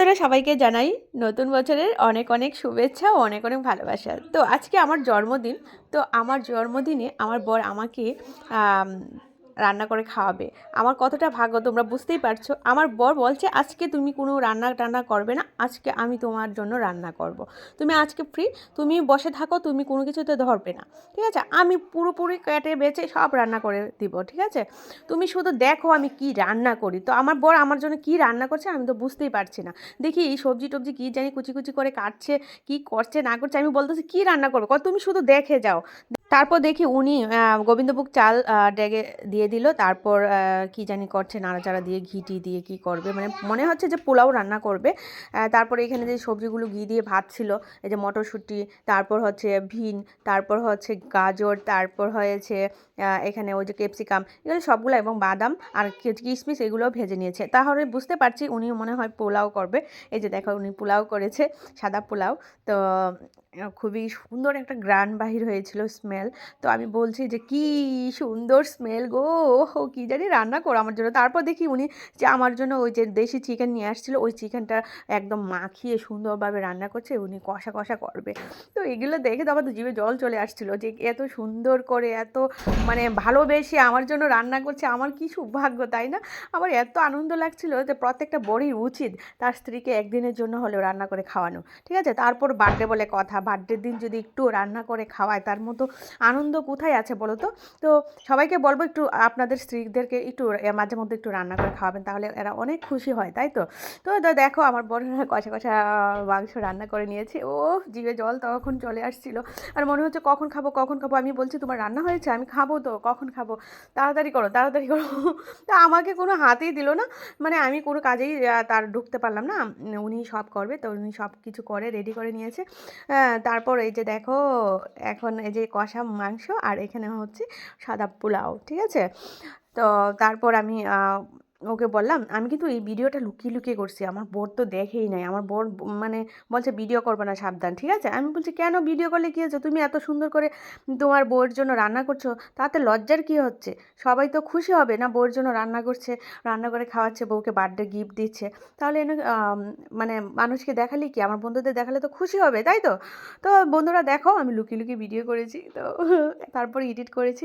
তোরা সবাইকে জানাই নতুন বছরের অনেক অনেক শুভেচ্ছা ও অনেক অনেক ভালোবাসা। তো আজকে আমার জন্মদিন। তো আমার জন্মদিনে আমার বর আমাকে আম, রান্না করে খাওয়াবে। আমার কতটা ভাগ্য, তোমরা বুঝতেই পারছ। আমার বর বলছে, আজকে তুমি কোনো রান্না টান্না করবে না, আজকে আমি তোমার জন্য রান্না করব। তুমি আজকে ফ্রি তুমি বসে থাকো, তুমি কোনো কিছুতে ধরবে না। ঠিক আছে? আমি পুরোপুরি কেটে বেছে সব রান্না করে দিব, ঠিক আছে? তুমি শুধু দেখো আমি কি রান্না করি। তো আমার বর আমার জন্য কি রান্না করছে আমি তো বুঝতেই পারছি না। দেখি এই সবজি টবজি কী জানি কুচি কুচি করে কাটছে, কি করছে, না করছে, আমি বলতেছি, কি রান্না করব? তুমি শুধু দেখে যাও। তারপর দেখি উনি গোবিন্দভোগ চাল ডেগে দিয়ে দিল, তারপর কি জানি করছে, নাড়াচাড়া দিয়ে ঘিটি দিয়ে কি করবে মানে মনে হচ্ছে যে পোলাও রান্না করবে। তারপর এখানে যে সবজিগুলো ঘি দিয়ে ভাত ছিল, এই যে মটরশুঁটি, তারপর হচ্ছে ভিন, তারপর হচ্ছে গাজর, তারপর হয়েছে এখানে ওই যে ক্যাপসিকাম, এগুলো সবগুলো এবং বাদাম আর কিশমিশ এগুলো ভেজে নিয়েছে। তাহলে বুঝতে পারছি উনি মনে হয় পোলাও করবে। এই যে দেখো উনি পোলাও করেছে, সাদা পোলাও। তো খুবই সুন্দর একটা গ্রান বাহির হয়েছিল স্মেল তো আমি বলছি যে কি সুন্দর স্মেল গো! ওহো, কি জানি রান্না করো আমার জন্য। তারপর দেখি উনি যে আমার জন্য ওই যে দেশি চিকেন নিয়ে আসছিল, ওই চিকেনটা একদম মাখিয়ে সুন্দরভাবে রান্না করছে, উনি কষা কষা করবে। তো এগুলো দেখে তো আমার তো জিভে জল চলে আসছিল যে এত সুন্দর করে, এত মানে ভালোবেসে আমার জন্য রান্না করছে, আমার কি সৌভাগ্য, তাই না? আমার এত আনন্দ লাগছিল যে প্রত্যেকটা বড়ই উচিত তার স্ত্রীকে একদিনের জন্য হলেও রান্না করে খাওয়ানো, ঠিক আছে? তারপর বার্থডে বলে কথা বার্থডের দিন যদি একটু রান্না করে খাওয়ায়, তার মতো আনন্দ কোথায় আছে বলো তো? তো সবাইকে বলব একটু আপনাদের স্ত্রীদেরকে একটু মাঝে মধ্যে একটু রান্না করে খাওয়াবেন, তাহলে এরা অনেক খুশি হয়, তাই তো? তো দেখো আমার বড় কষা কষা মাংস রান্না করে নিয়েছে। ও জিভে জল তখন চলে আসছিল। আর মনে হচ্ছে কখন খাব কখন খাব? আমি বলছি, তোমার রান্না হয়েছে? আমি খাব তো, কখন খাব? তাড়াতাড়ি করো তাড়াতাড়ি করো। তা আমাকে কোনো হাতেই দিল না। মানে আমি কোনো কাজেই তার ঢুকতে পারলাম না। উনি সব করবে, তো উনি সব কিছু করে, রেডি করে নিয়েছে। তারপর এই যে দেখো, এখন এই যে কষা মাংস, আর এখানে হচ্ছে সাদা পোলাও, ঠিক আছে? তো তারপর আমি আহ, ওকে বললাম, আমি কিন্তু এই ভিডিওটা লুকিয়ে লুকিয়ে করছি, আমার বোর তো দেখেই নাই, আমার বোর মানে বলছে ভিডিও করবে না, সাবধান, ঠিক আছে? আমি বলছি, কেন ভিডিও করলে কী হচ্ছে তুমি এত সুন্দর করে তোমার বউয়ের জন্য রান্না করছ, তাতে লজ্জার কী হচ্ছে? সবাই তো খুশি হবে না বউয়ের জন্য রান্না করছে, রান্না করে খাওয়াচ্ছে, বউকে বার্থডে গিফট দিচ্ছে। তাহলে এনে মানে মানুষকে দেখালে কি? আমার বন্ধুদের দেখালে তো খুশি হবে, তাই তো? তো বন্ধুরা দেখো, আমি লুকিয়ে লুকিয়ে ভিডিও করেছি, তো তারপর এডিট করেছি।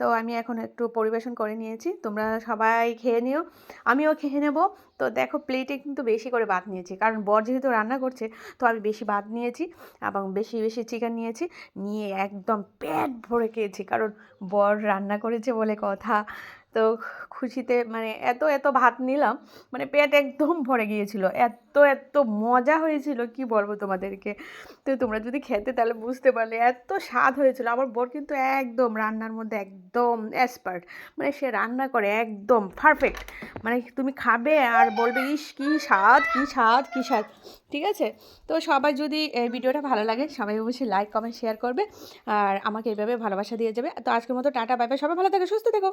তো আমি এখন একটু পরিবেশন করে নিয়েছি, তোমরা সবাই খেয়ে নিও। আমিও খেয়ে নেব। তো দেখো প্লেটে কিন্তু বেশি করে ভাত নিয়েছি। কারণ বর যেহেতু রান্না করছে, তো আমি বেশি ভাত নিয়েছি এবং বেশি বেশি চিকেন নিয়েছি। নিয়ে একদম পেট ভরে খেয়েছি। কারণ বর রান্না করেছে বলে কথা। তো খুশিতে মানে এত এত ভাত নিলাম মানে পেট একদম ভরে গিয়েছিল। এত এত মজা হয়েছিল, কি বলব তোমাদেরকে? তো তোমরা যদি খেতে তাহলে বুঝতে পারলে, এত স্বাদ হয়েছিল। আমার বর কিন্তু একদম রান্নার মধ্যে একদম এক্সপার্ট মানে সে রান্না করে একদম পারফেক্ট মানে তুমি খাবে আর বলবে, ইস, কী স্বাদ কী স্বাদ কী স্বাদ। ঠিক আছে? তো সবাই যদি এই ভিডিওটা ভালো লাগে, সবাই অবশ্যই লাইক কমেন্ট শেয়ার করবে। আর আমাকে এইভাবে ভালোবাসা দিয়ে যাবে। তো আজকের মতো টাটা বাই বাই সবাই ভালো থাকে, সুস্থ থেকো।